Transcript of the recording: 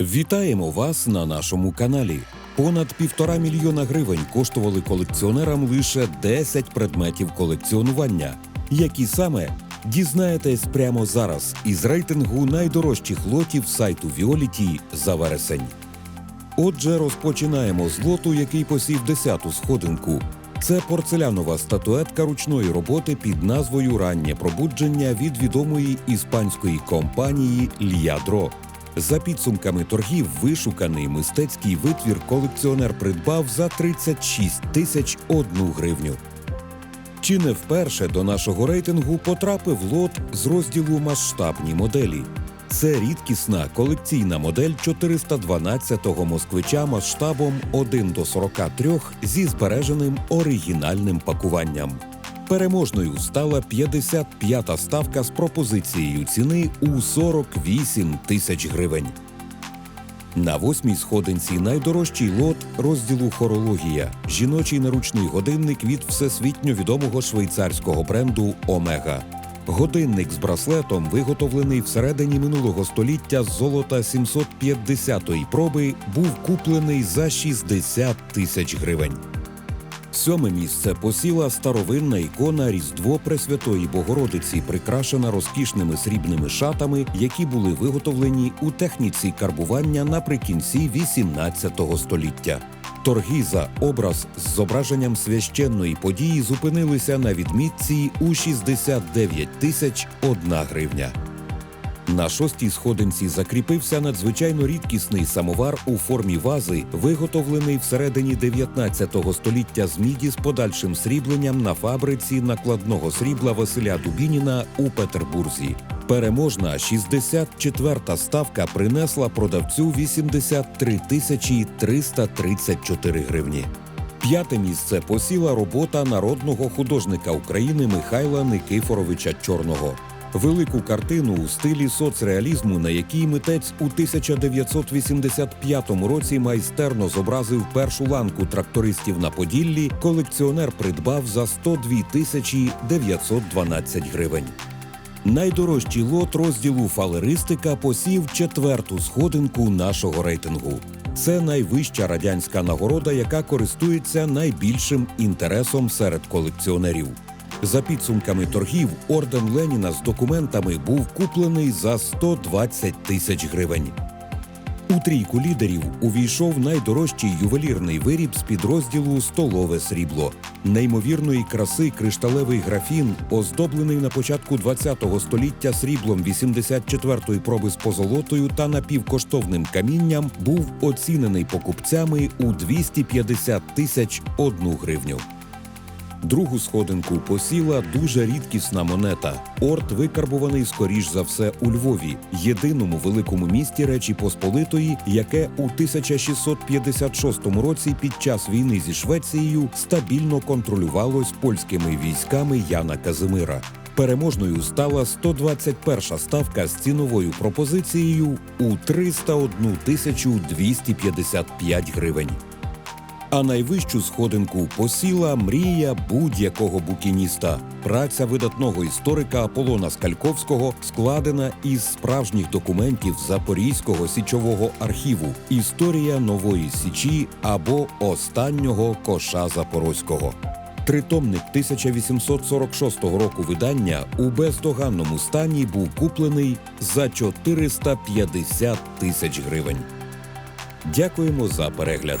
Вітаємо вас на нашому каналі. Понад півтора мільйона гривень коштували колекціонерам лише 10 предметів колекціонування. Які саме дізнаєтесь прямо зараз із рейтингу найдорожчих лотів сайту Віоліті за вересень. Отже, розпочинаємо з лоту, який посів 10-ту сходинку. Це порцелянова статуетка ручної роботи під назвою Раннє пробудження від відомої іспанської компанії Ліадро. За підсумками торгів, вишуканий мистецький витвір колекціонер придбав за 36 тисяч одну гривню. Чи не вперше до нашого рейтингу потрапив лот з розділу масштабні моделі. Це рідкісна колекційна модель 412-го москвича масштабом 1 до 43 зі збереженим оригінальним пакуванням. Переможною стала 55-та ставка з пропозицією ціни у 48 тисяч гривень. На восьмій сходинці найдорожчий лот розділу хорологія жіночий наручний годинник від всесвітньо відомого швейцарського бренду Омега. Годинник з браслетом, виготовлений всередині минулого століття з золота 750-ї проби, був куплений за 60 тисяч гривень. Сьоме місце посіла старовинна ікона Різдво Пресвятої Богородиці, прикрашена розкішними срібними шатами, які були виготовлені у техніці карбування наприкінці XVIII століття. Торги за образ з зображенням священної події зупинилися на відмітці у 69 тисяч 1 гривня. На шостій сходинці закріпився надзвичайно рідкісний самовар у формі вази, виготовлений всередині 19 століття з міді з подальшим срібленням на фабриці накладного срібла Василя Дубініна у Петербурзі. Переможна 64-та ставка принесла продавцю 83 тисячі 334 гривні. П'яте місце посіла робота народного художника України Михайла Никифоровича Чорного. Велику картину у стилі соцреалізму, на якій митець у 1985 році майстерно зобразив першу ланку трактористів на Поділлі, колекціонер придбав за 102 тисячі 912 гривень. Найдорожчий лот розділу фалеристика посів четверту сходинку нашого рейтингу. Це найвища радянська нагорода, яка користується найбільшим інтересом серед колекціонерів. За підсумками торгів, орден Леніна з документами був куплений за 120 тисяч гривень. У трійку лідерів увійшов найдорожчий ювелірний виріб з підрозділу Столове срібло. Неймовірної краси кришталевий графін, оздоблений на початку ХХ століття сріблом 84-ї проби з позолотою та напівкоштовним камінням, був оцінений покупцями у 250 тисяч одну гривню. Другу сходинку посіла дуже рідкісна монета. Орд викарбуваний скоріш за все у Львові, єдиному великому місті Речі Посполитої, яке у 1656 році під час війни зі Швецією стабільно контролювалось польськими військами Яна Казимира. Переможною стала 121 ставка з ціновою пропозицією у 301 тисячу 255 гривень. А найвищу сходинку посіла мрія будь-якого букініста. Праця видатного історика Аполлона Скальковського складена із справжніх документів Запорізького січового архіву Історія нової січі або останнього коша Запорозького. Тритомник 1846 року видання у бездоганному стані був куплений за 450 тисяч гривень. Дякуємо за перегляд.